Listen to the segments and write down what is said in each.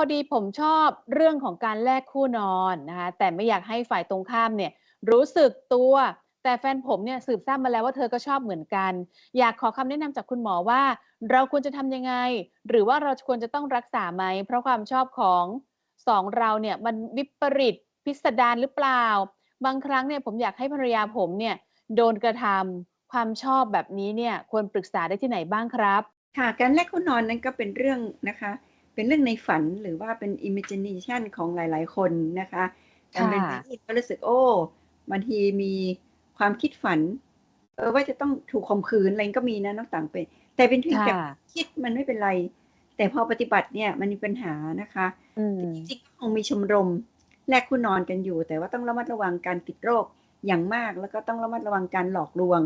พอดีผมชอบเรื่องของการแลกคู่นอนนะคะแต่ไม่อยากให้ฝ่ายตรงข้ามเนี่ยรู้สึกตัว แต่แฟนผมเนี่ยสืบทราบมาแล้วว่าเธอก็ชอบเหมือนกัน อยากขอคำแนะนำจากคุณหมอว่า เราควรจะทำยังไง หรือว่าเราควรจะต้องรักษาไหม เพราะความชอบของสองเราเนี่ยมันวิปริตพิสดารหรือเปล่า บางครั้งเนี่ยผมอยากให้ภรรยาผมเนี่ยโดนกระทำความชอบแบบนี้เนี่ยควรปรึกษาได้ที่ไหนบ้างครับ ค่ะการแลกคู่นอนนั้นก็เป็นเรื่องนะคะ เป็นเรื่องในฝันหรือว่าเป็น imagination ของหลาย ๆ คนนะคะการเป็นค่ะที่ก็รู้สึกโอ้บางทีมีความคิดฝัน เออว่าจะต้องถูกข่มขืนอะไรก็มีนะน้องต่างเป็น แต่เป็นเพียงแต่ค่ะคิดมันไม่เป็นไร แต่พอปฏิบัติเนี่ยมันมีปัญหานะคะอืมจริงๆก็คงมีชมรมแลกคู่นอนกันอยู่ แต่ว่าต้องระมัดระวังการติดโรคอย่างมาก แล้วก็ต้องระมัดระวังการหลอกลวง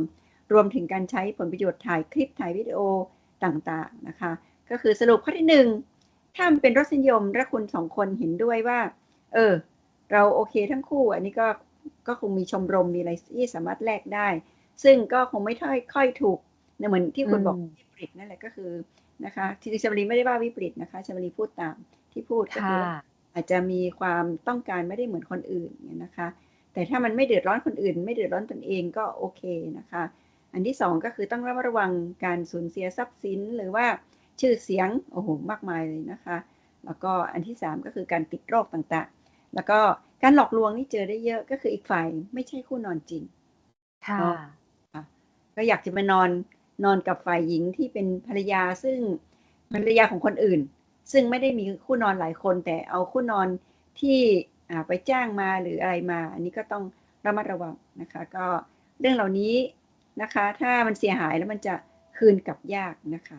รวมถึงการใช้ผลประโยชน์ถ่ายคลิปถ่ายวิดีโอต่างๆนะคะ ก็คือสรุปข้อที่หนึ่ง ถ้ามันเป็นรสนิยมและคุณสองคนเห็นด้วยว่า เออ เราโอเคทั้งคู่ อันนี้ก็ก็คงมีชมรมมีอะไรที่สามารถแลกได้ ซึ่งก็คงไม่ค่อยค่อยถูกนะเหมือนที่คุณบอกอืมวิปริตนั่นแหละก็คือนะคะที่ชมรีไม่ได้ว่าวิปริตนะคะชมรีพูดตามที่พูดก็คือค่ะว่าอาจจะมีความต้องการไม่ได้เหมือนคนอื่นเนี่ยนะคะ แต่ถ้ามันไม่เดือดร้อนคนอื่น ไม่เดือดร้อนตนเองก็โอเคนะคะ อันที่สองก็คือต้องระมัดระวังการสูญเสียทรัพย์สินหรือว่า ชื่อเสียงโอ้โหมากมายเลยนะคะ แล้วก็อันที่สามก็คือการติดโรคต่างๆ แล้วก็การหลอกลวงนี่เจอได้เยอะก็คืออีกฝ่ายไม่ใช่คู่นอนจริงค่ะเนาะก็อยากจะมานอนนอนกับฝ่ายหญิงที่เป็นภรรยาซึ่งภรรยาของคนอื่น ซึ่งไม่ได้มีคู่นอนหลายคน แต่เอาคู่นอนที่อ่าไปจ้างมาหรืออะไรมา อันนี้ก็ต้องระมัดระวังนะคะ ก็เรื่องเหล่านี้นะคะ ถ้ามันเสียหายแล้วมันจะคืนกลับยากนะคะ